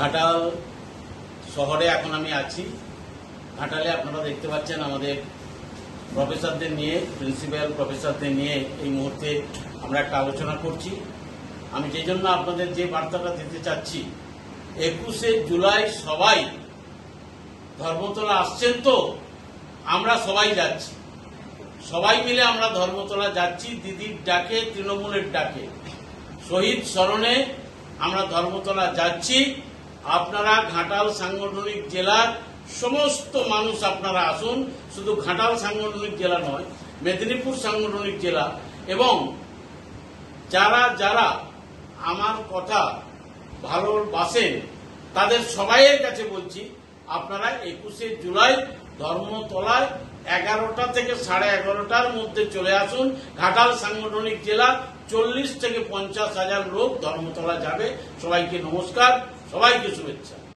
ঘাটাল শহরে এখন আমি আছি। ঘাটালে আপনারা দেখতে পাচ্ছেন আমাদের প্রফেসরদের নিয়ে, প্রিন্সিপাল প্রফেসরদের নিয়ে এই মুহূর্তে আমরা একটা আলোচনা করছি। আমি যে জন্য আপনাদের যে বার্তাটা দিতে চাচ্ছি, একুশে জুলাই সবাই, ধর্মতলা আসছেন তো, আমরা সবাই যাচ্ছি। সবাই মিলে আমরা ধর্মতলা যাচ্ছি, দিদির ডাকে, তৃণমূলের ডাকে। শহীদ স্মরণে আমরা ধর্মতলা যাচ্ছি। আপনারা ঘাটাল সাংগঠনিক জেলার সমস্ত মানুষ আপনারা আসুন, শুধু ঘাটাল সাংগঠনিক জেলা নয়, মেদিনীপুর সাংগঠনিক জেলা, এবং যারা যারা আমার কথা ভালোবাসেন, তাদের সবাইয়ের কাছে বলছি, আপনারা একুশে জুলাই ধর্মতলায় এগারোটা থেকে সাড়ে এগারোটার মধ্যে চলে আসুন। ঘাটাল সাংগঠনিক জেলা চল্লিশ থেকে পঞ্চাশ হাজার লোক ধর্মতলা যাবে। সবাইকে নমস্কার। সবাইকে শুভেচ্ছা।